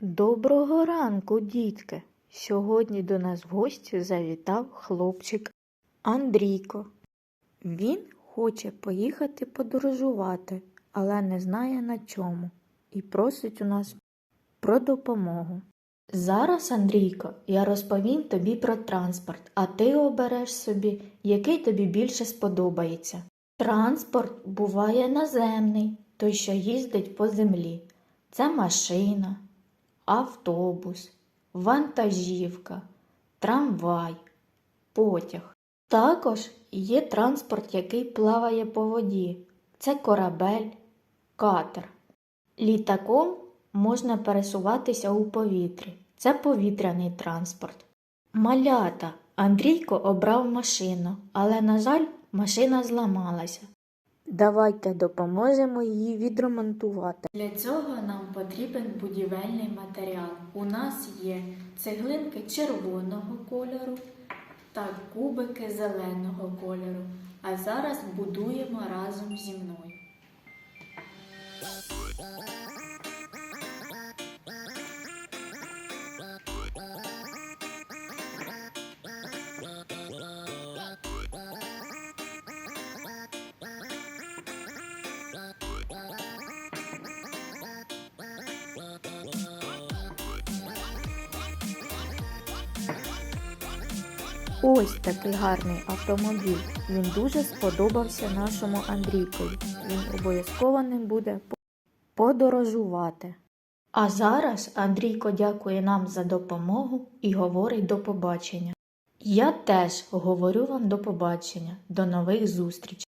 Доброго ранку, дітки! Сьогодні до нас в гості завітав хлопчик Андрійко. Він хоче поїхати подорожувати, але не знає на чому і просить у нас про допомогу. Зараз, Андрійко, я розповім тобі про транспорт, а ти обереш собі, який тобі більше сподобається. Транспорт буває наземний, той, що їздить по землі. Це машина, автобус, вантажівка, трамвай, потяг. Також є транспорт, який плаває по воді. Це корабель, катер. Літаком можна пересуватися у повітрі. Це повітряний транспорт. Малята. Андрійко обрав машину, але, на жаль, машина зламалася. Давайте допоможемо її відремонтувати. Для цього нам потрібен будівельний матеріал. У нас є цеглинки червоного кольору та кубики зеленого кольору. А зараз будуємо разом зі мною. Ось такий гарний автомобіль. Він дуже сподобався нашому Андрійкові. Він обов'язково ним буде подорожувати. А зараз Андрійко дякує нам за допомогу і говорить до побачення. Я теж говорю вам до побачення, до нових зустрічей.